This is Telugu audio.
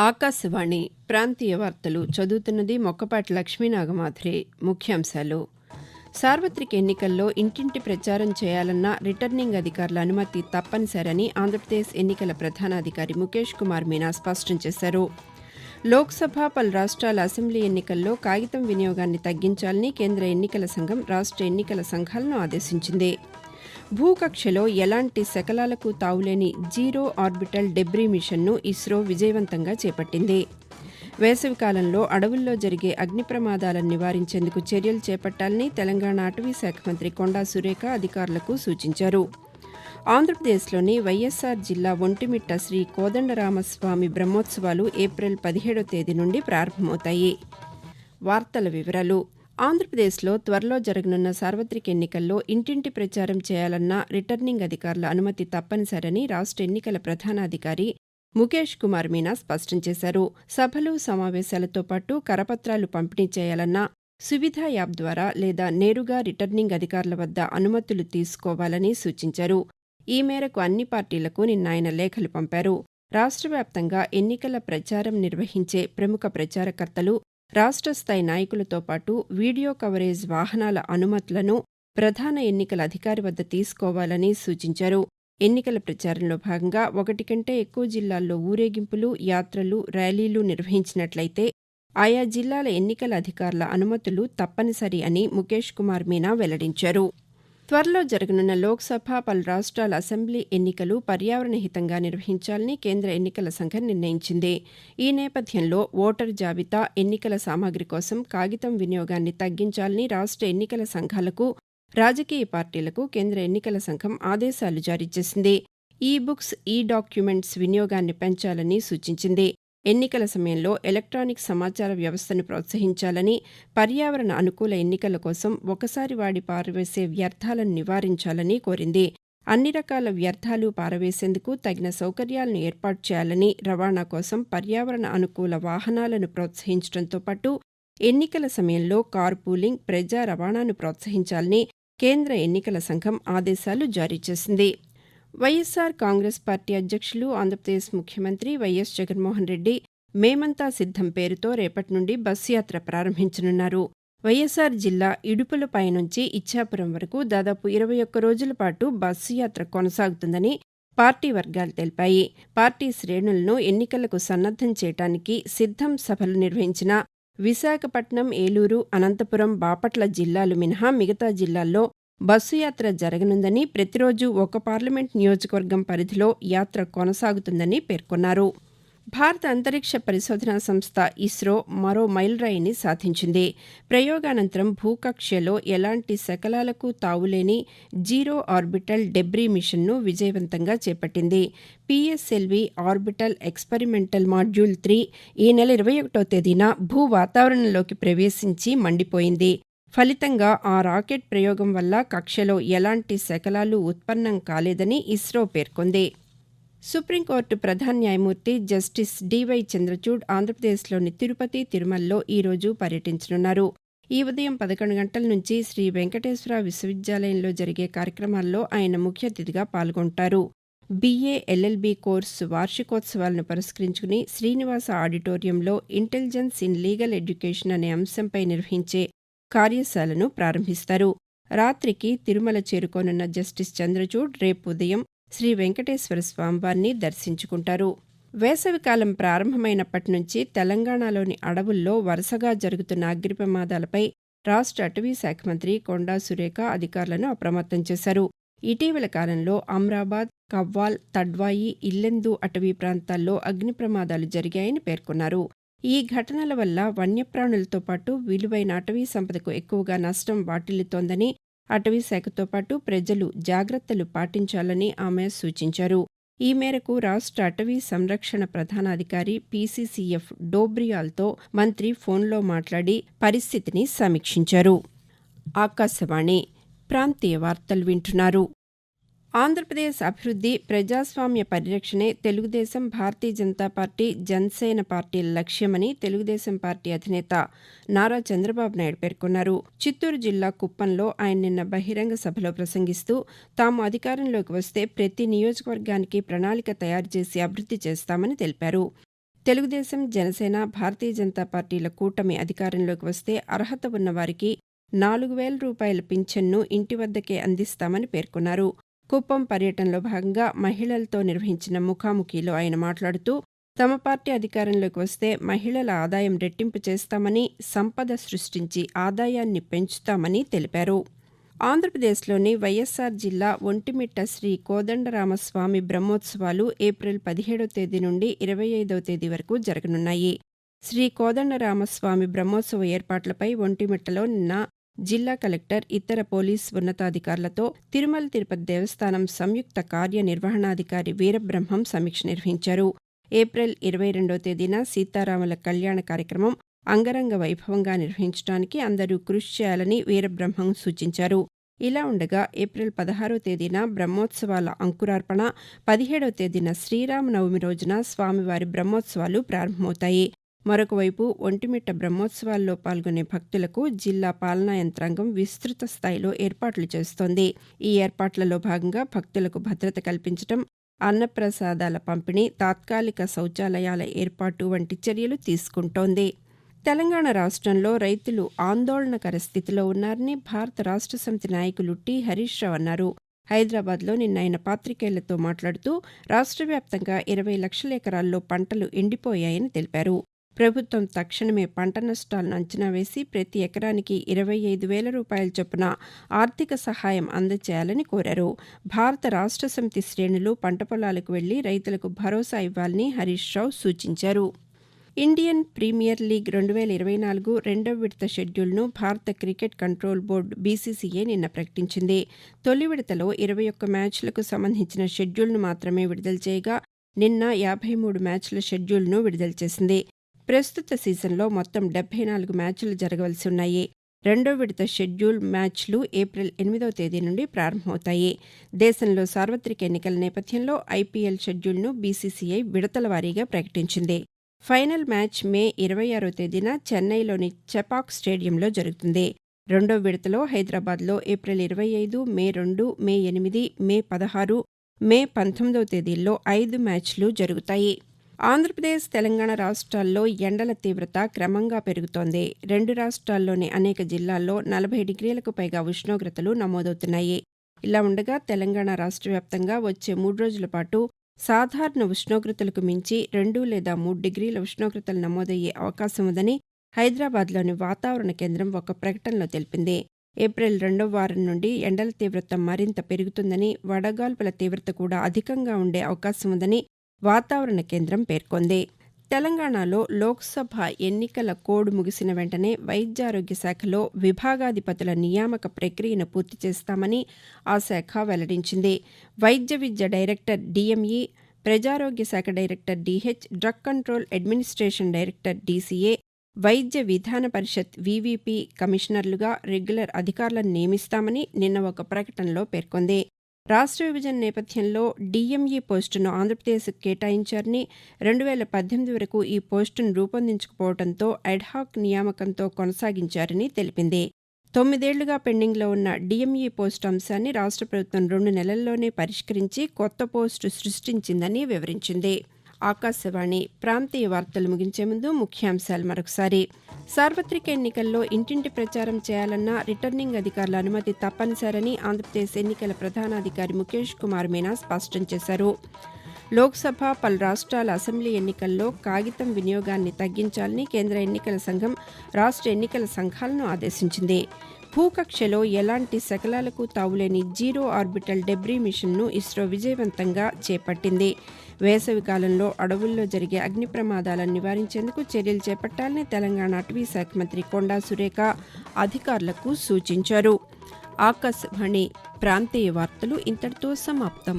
ఆకాశవాణి ప్రాంతీయ వార్తలు చదువుతున్నది మొక్కపాటి లక్ష్మీనాగమాధురి ముఖ్యాంశాలు. సార్వత్రిక ఎన్నికల్లో ఇంటింటి ప్రచారం చేయాలన్న రిటర్నింగ్ అధికారుల అనుమతి తప్పనిసరని ఆంధ్రప్రదేశ్ ఎన్నికల ప్రధానాధికారి ముఖేష్ కుమార్ మీనా స్పష్టం చేశారు. లోక్సభ పలు రాష్ట్రాల అసెంబ్లీ ఎన్నికల్లో కాగితం వినియోగాన్ని తగ్గించాలని కేంద్ర ఎన్నికల సంఘం రాష్ట్ర ఎన్నికల సంఘాలను ఆదేశించింది. భూకక్షలో ఎలాంటి శకలాలకు తావులేని జీరో ఆర్బిటల్ డెబ్రీ మిషన్ను ఇస్రో విజయవంతంగా చేపట్టింది. వేసవికాలంలో అడవుల్లో జరిగే అగ్ని ప్రమాదాలను నివారించేందుకు చర్యలు చేపట్టాలని తెలంగాణ అటవీ శాఖ మంత్రి కొండా సురేఖ అధికారులకు సూచించారు. ఆంధ్రప్రదేశ్లోని వైఎస్ఆర్ జిల్లా ఒంటిమిట్ట శ్రీ కోదండరామస్వామి బ్రహ్మోత్సవాలు ఏప్రిల్ పదిహేడో తేదీ నుండి ప్రారంభమవుతాయి. వార్తల వివరాలు ఆంధ్రప్రదేశ్లో త్వరలో జరగనున్న సార్వత్రిక ఎన్నికల్లో ఇంటింటి ప్రచారం చేయాలన్న రిటర్నింగ్ అధికారుల అనుమతి తప్పనిసరని రాష్ట్ర ఎన్నికల ప్రధానాధికారి ముఖేష్ కుమార్ మీనా స్పష్టం చేశారు. సభలు సమావేశాలతో పాటు కరపత్రాలు పంపిణీ చేయాలన్నా సువిధ యాప్ ద్వారా లేదా నేరుగా రిటర్నింగ్ అధికారుల వద్ద అనుమతులు తీసుకోవాలని సూచించారు. ఈ మేరకు అన్ని పార్టీలకు నిన్న ఆయన లేఖలు పంపారు. రాష్ట్ర వ్యాప్తంగా ఎన్నికల ప్రచారం నిర్వహించే ప్రముఖ ప్రచారకర్తలు రాష్ట్ర స్థాయి నాయకులతో పాటు వీడియో కవరేజ్ వాహనాల అనుమతులను ప్రధాన ఎన్నికల అధికారి వద్ద తీసుకోవాలని సూచించారు. ఎన్నికల ప్రచారంలో భాగంగా ఒకటి కంటే ఎక్కువ జిల్లాల్లో ఊరేగింపులు యాత్రలు ర్యాలీలు నిర్వహించినట్లయితే ఆయా జిల్లాల ఎన్నికల అధికారుల అనుమతులు తప్పనిసరి అని ముఖేష్ కుమార్ మీనా వెల్లడించారు. త్వరలో జరగనున్న లోక్సభ పలు రాష్ట్రాల అసెంబ్లీ ఎన్నికలు పర్యావరణ హితంగా నిర్వహించాలని కేంద్ర ఎన్నికల సంఘం నిర్ణయించింది. ఈ నేపథ్యంలో ఓటర్ జాబితా ఎన్నికల సామాగ్రి కోసం కాగితం వినియోగాన్ని తగ్గించాలని రాష్ట్ర ఎన్నికల సంఘాలకు రాజకీయ పార్టీలకు కేంద్ర ఎన్నికల సంఘం ఆదేశాలు జారీ చేసింది. ఈ బుక్స్ ఈ డాక్యుమెంట్స్ వినియోగాన్ని పెంచాలని సూచించింది. ఎన్నికల సమయంలో ఎలక్ట్రానిక్ సమాచార వ్యవస్థను ప్రోత్సహించాలని పర్యావరణ అనుకూల ఎన్నికల కోసం ఒకసారి వాడి పారవేసే వ్యర్థాలను నివారించాలని కోరింది. అన్ని రకాల వ్యర్థాలు పారవేసేందుకు తగిన సౌకర్యాలను ఏర్పాటు చేయాలని రవాణా కోసం పర్యావరణ అనుకూల వాహనాలను ప్రోత్సహించడంతో పాటు ఎన్నికల సమయంలో కార్ పూలింగ్ ప్రజా రవాణాను ప్రోత్సహించాలని కేంద్ర ఎన్నికల సంఘం ఆదేశాలు జారీ చేసింది. వైఎస్సార్ కాంగ్రెస్ పార్టీ అధ్యక్షులు ఆంధ్రప్రదేశ్ ముఖ్యమంత్రి వైఎస్ జగన్మోహన్ రెడ్డి మేమంతా సిద్దం పేరుతో రేపటి నుండి బస్సు యాత్ర ప్రారంభించనున్నారు. వైఎస్సార్ జిల్లా ఇడుపులపై నుంచి ఇచ్చాపురం వరకు దాదాపు ఇరవై ఒక్క రోజుల పాటు బస్సు యాత్ర కొనసాగుతుందని పార్టీ వర్గాలు తెలిపాయి. పార్టీ శ్రేణులను ఎన్నికలకు సన్నద్దం చేయడానికి సిద్దం సభలు నిర్వహించిన విశాఖపట్నం ఏలూరు అనంతపురం బాపట్ల జిల్లాలు మినహా మిగతా జిల్లాల్లో బస్సు యాత్ర జరగనుందని ప్రతిరోజు ఒక పార్లమెంట్ నియోజకవర్గం పరిధిలో యాత్ర కొనసాగుతుందని పేర్కొన్నారు. భారత అంతరిక్ష పరిశోధనా సంస్థ ఇస్రో మరో మైలురాయిని సాధించింది. ప్రయోగానంతరం భూకక్ష్యలో ఎలాంటి శకలాలకు తావులేని జీరో ఆర్బిటల్ డెబ్రీ మిషన్ను విజయవంతంగా చేపట్టింది. PSLV orbital experimental module three ఈ నెల ఇరవై ఒకటో తేదీన భూ వాతావరణంలోకి ప్రవేశించి మండిపోయింది. ఫలితంగా ఆ రాకెట్ ప్రయోగం వల్ల కక్షలో ఎలాంటి శకలాలు ఉత్పన్నం కాలేదని ఇస్రో పేర్కొంది. సుప్రీంకోర్టు ప్రధాన న్యాయమూర్తి జస్టిస్ డివై చంద్రచూడ్ ఆంధ్రప్రదేశ్లోని తిరుపతి తిరుమలలో ఈరోజు పర్యటించనున్నారు. ఈ ఉదయం పదకొండు గంటల నుంచి శ్రీ వెంకటేశ్వర విశ్వవిద్యాలయంలో జరిగే కార్యక్రమాల్లో ఆయన ముఖ్య అతిథిగా పాల్గొంటారు. బీఏ ఎల్ఎల్బీ కోర్సు వార్షికోత్సవాలను పురస్కరించుకుని శ్రీనివాస ఆడిటోరియంలో ఇంటెలిజెన్స్ ఇన్ లీగల్ ఎడ్యుకేషన్ అనే అంశంపై నిర్వహించే కార్యశాలను ప్రారంభిస్తారు. రాత్రికి తిరుమల చేరుకోనున్న జస్టిస్ చంద్రచూడ్ రేపు ఉదయం శ్రీ వెంకటేశ్వర స్వామివారిని దర్శించుకుంటారు. వేసవికాలం ప్రారంభమైనప్పటి నుంచి తెలంగాణలోని అడవుల్లో వరుసగా జరుగుతున్న అగ్ని ప్రమాదాలపై రాష్ట్ర అటవీ శాఖ మంత్రి కొండా సురేఖ అధికారులను అప్రమత్తం చేశారు. ఇటీవల కాలంలో అమ్రాబాద్ కవ్వాల్ తడ్వాయి ఇల్లెందు అటవీ ప్రాంతాల్లో అగ్ని ప్రమాదాలు జరిగాయని పేర్కొన్నారు. ఈ ఘటనల వల్ల వన్యప్రాణులతో పాటు విలువైన అటవీ సంపదకు ఎక్కువగా నష్టం వాటిల్లుతోందని అటవీ శాఖతో పాటు ప్రజలు జాగ్రత్తలు పాటించాలని ఆమె సూచించారు. ఈ మేరకు రాష్ట్ర అటవీ సంరక్షణ ప్రధానాధికారి పీసీసీఎఫ్ డోబ్రియాల్తో మంత్రి ఫోన్లో మాట్లాడి పరిస్థితిని సమీక్షించారు. ఆకాశవాణి ప్రాంతీయ వార్తలు వింటున్నారు. ఆంధ్రప్రదేశ్ అభివృద్ది ప్రజాస్వామ్య పరిరక్షణే తెలుగుదేశం భారతీయ జనతా పార్టీ జనసేన పార్టీల లక్ష్యమని తెలుగుదేశం పార్టీ అధినేత నారా చంద్రబాబు నాయుడు పేర్కొన్నారు. చిత్తూరు జిల్లా కుప్పంలో ఆయన నిన్న బహిరంగ సభలో ప్రసంగిస్తూ తాము అధికారంలోకి వస్తే ప్రతి నియోజకవర్గానికి ప్రణాళిక తయారు చేసి అభివృద్ది చేస్తామని తెలిపారు. తెలుగుదేశం జనసేన భారతీయ జనతా పార్టీల కూటమి అధికారంలోకి వస్తే అర్హత ఉన్న వారికి నాలుగు వేల రూపాయల పింఛన్ను ఇంటి వద్దకే అందిస్తామని పేర్కొన్నారు. కుప్పం పర్యటనలో భాగంగా మహిళలతో నిర్వహించిన ముఖాముఖిలో ఆయన మాట్లాడుతూ తమ పార్టీ అధికారంలోకి వస్తే మహిళల ఆదాయం రెట్టింపు చేస్తామని సంపద సృష్టించి ఆదాయాన్ని పెంచుతామని తెలిపారు. ఆంధ్రప్రదేశ్లోని వైఎస్సార్ జిల్లా ఒంటిమిట్ట శ్రీ కోదండరామస్వామి బ్రహ్మోత్సవాలు ఏప్రిల్ పదిహేడవ తేదీ నుండి ఇరవై ఐదవ తేదీ వరకు జరగనున్నాయి. శ్రీ కోదండరామస్వామి బ్రహ్మోత్సవ ఏర్పాట్లపై ఒంటిమిట్టలో నిన్న జిల్లా కలెక్టర్ ఇతర పోలీస్ ఉన్నతాధికారులతో తిరుమల తిరుపతి దేవస్థానం సంయుక్త కార్యనిర్వహణాధికారి వీరబ్రహ్మం సమీక్ష నిర్వహించారు. ఏప్రిల్ ఇరవై రెండవ తేదీన సీతారాముల కళ్యాణ కార్యక్రమం అంగరంగ వైభవంగా నిర్వహించడానికి అందరూ కృషి చేయాలని వీరబ్రహ్మం సూచించారు. ఇలా ఉండగా ఏప్రిల్ పదహారో తేదీన బ్రహ్మోత్సవాల అంకురార్పణ పదిహేడవ తేదీన శ్రీరామనవమి రోజున స్వామివారి బ్రహ్మోత్సవాలు ప్రారంభమవుతాయి. మరొకవైపు ఒంటిమిట్ట బ్రహ్మోత్సవాల్లో పాల్గొనే భక్తులకు జిల్లా పాలనా యంత్రాంగం విస్తృత స్థాయిలో ఏర్పాట్లు చేస్తోంది. ఈ ఏర్పాట్లలో భాగంగా భక్తులకు భద్రత కల్పించడం అన్నప్రసాదాల పంపిణీ తాత్కాలిక శౌచాలయాల ఏర్పాటు వంటి చర్యలు తీసుకుంటోంది. తెలంగాణ రాష్ట్రంలో రైతులు ఆందోళనకర స్థితిలో ఉన్నారని భారత రాష్ట్ర సమితి నాయకులు టి. హరీష్ రావు అన్నారు. హైదరాబాద్లో నిన్న ఆయన పాతికేయులతో మాట్లాడుతూ రాష్ట్ర వ్యాప్తంగా ఇరవై లక్షల ఎకరాల్లో పంటలు ఎండిపోయాయని తెలిపారు. ప్రభుత్వం తక్షణమే పంట నష్టాలను అంచనా వేసి ప్రతి ఎకరానికి ఇరవై ఐదు వేల రూపాయల చొప్పున ఆర్థిక సహాయం అందజేయాలని కోరారు. భారత రాష్ట్ర సమితి శ్రేణులు పంట పొలాలకు వెళ్ళి రైతులకు భరోసా ఇవ్వాలని హరీష్ రావు సూచించారు. ఇండియన్ ప్రీమియర్ లీగ్ రెండు వేల ఇరవై నాలుగు రెండవ విడత షెడ్యూల్ను భారత క్రికెట్ కంట్రోల్ బోర్డు బీసీసీఏ నిన్న ప్రకటించింది. తొలి విడతలో ఇరవై ఒక్క మ్యాచ్లకు సంబంధించిన షెడ్యూల్ను మాత్రమే విడుదల చేయగా నిన్న యాభై మూడు మ్యాచ్ల షెడ్యూల్ను విడుదల చేసింది. ప్రస్తుత సీజన్లో మొత్తం డెబ్బై నాలుగు మ్యాచ్లు జరగవలసి ఉన్నాయి. రెండో విడత షెడ్యూల్ మ్యాచ్లు ఏప్రిల్ ఎనిమిదవ తేదీ నుండి ప్రారంభమవుతాయి. దేశంలో సార్వత్రిక ఎన్నికల నేపథ్యంలో ఐపీఎల్ షెడ్యూల్ను బీసీసీఐ విడతల వారీగా ప్రకటించింది. ఫైనల్ మ్యాచ్ మే ఇరవై ఆరో తేదీన చెన్నైలోని చెపాక్ స్టేడియంలో జరుగుతుంది. రెండో విడతలో హైదరాబాద్లో ఏప్రిల్ ఇరవై ఐదు మే రెండు మే ఎనిమిది మే పదహారు మే పంతొమ్మిదవ తేదీల్లో ఐదు మ్యాచ్లు జరుగుతాయి. ఆంధ్రప్రదేశ్ తెలంగాణ రాష్ట్రాల్లో ఎండల తీవ్రత క్రమంగా పెరుగుతోంది. రెండు రాష్ట్రాల్లోని అనేక జిల్లాల్లో నలభై డిగ్రీలకు పైగా ఉష్ణోగ్రతలు నమోదవుతున్నాయి. ఇలా ఉండగా తెలంగాణ రాష్ట్ర వ్యాప్తంగా వచ్చే మూడు రోజుల పాటు సాధారణ ఉష్ణోగ్రతలకు మించి రెండు లేదా మూడు డిగ్రీల ఉష్ణోగ్రతలు నమోదయ్యే అవకాశం ఉందని హైదరాబాద్లోని వాతావరణ కేంద్రం ఒక ప్రకటనలో తెలిపింది. ఏప్రిల్ రెండవ వారం నుండి ఎండల తీవ్రత మరింత పెరుగుతుందని వడగాల్పుల తీవ్రత కూడా అధికంగా ఉండే అవకాశం ఉందని వాతావరణ కేంద్రం పేర్కొంది. తెలంగాణలో లోక్సభ ఎన్నికల కోడ్ ముగిసిన వెంటనే వైద్యారోగ్య శాఖలో విభాగాధిపతుల నియామక ప్రక్రియను పూర్తి చేస్తామని ఆ శాఖ వెల్లడించింది. వైద్య విద్య డైరెక్టర్ డిఎంఈ ప్రజారోగ్య శాఖ director DH drug control administration director DCA వైద్య విధాన పరిషత్ వీవీపీ కమిషనర్లుగా రెగ్యులర్ అధికారులను నియమిస్తామని నిన్న ఒక ప్రకటనలో పేర్కొంది. రాష్ట్ర విభజన నేపథ్యంలో డీఎంఈ పోస్టును ఆంధ్రప్రదేశ్కు కేటాయించారని రెండు వేల పద్దెనిమిది వరకు ఈ పోస్టును రూపొందించకపోవడంతో అడ్హాక్ నియామకంతో కొనసాగించారని తెలిపింది. తొమ్మిదేళ్ళుగా పెండింగ్లో ఉన్న డీఎంఈ పోస్టు అంశాన్ని రాష్ట్ర ప్రభుత్వం రెండు నెలల్లోనే పరిష్కరించి కొత్త పోస్టు సృష్టించిందని వివరించింది. ఆకాశవాణి ప్రాంతీయ వార్తలు ముగించే ముందు ముఖ్యాంశాలు మరొకసారి. సార్వత్రిక ఎన్నికల్లో ఇంటింటి ప్రచారం చేయాలన్న రిటర్నింగ్ అధికారుల అనుమతి తప్పనిసరని ఆంధ్రప్రదేశ్ ఎన్నికల ప్రధానాధికారి ముఖేష్ కుమార్ మీనా స్పష్టం చేశారు. లోక్సభ పలు రాష్ట్రాల అసెంబ్లీ ఎన్నికల్లో కాగితం వినియోగాన్ని తగ్గించాలని కేంద్ర ఎన్నికల సంఘం రాష్ట్ర ఎన్నికల సంఘాలను ఆదేశించింది. భూకక్షలో ఎలాంటి శకలాలకు తావులేని జీరో ఆర్బిటల్ డెబ్రీ మిషన్ను ఇస్రో విజయవంతంగా చేపట్టింది. వేసవి కాలంలో అడవుల్లో జరిగే అగ్ని ప్రమాదాలను నివారించేందుకు చర్యలు చేపట్టాలని తెలంగాణ అటవీ శాఖ మంత్రి కొండా సురేఖ అధికారులకు సూచించారు. ఆకాశవాణి ప్రాంతీయ వార్తలు ఇంతటితో సమాప్తం.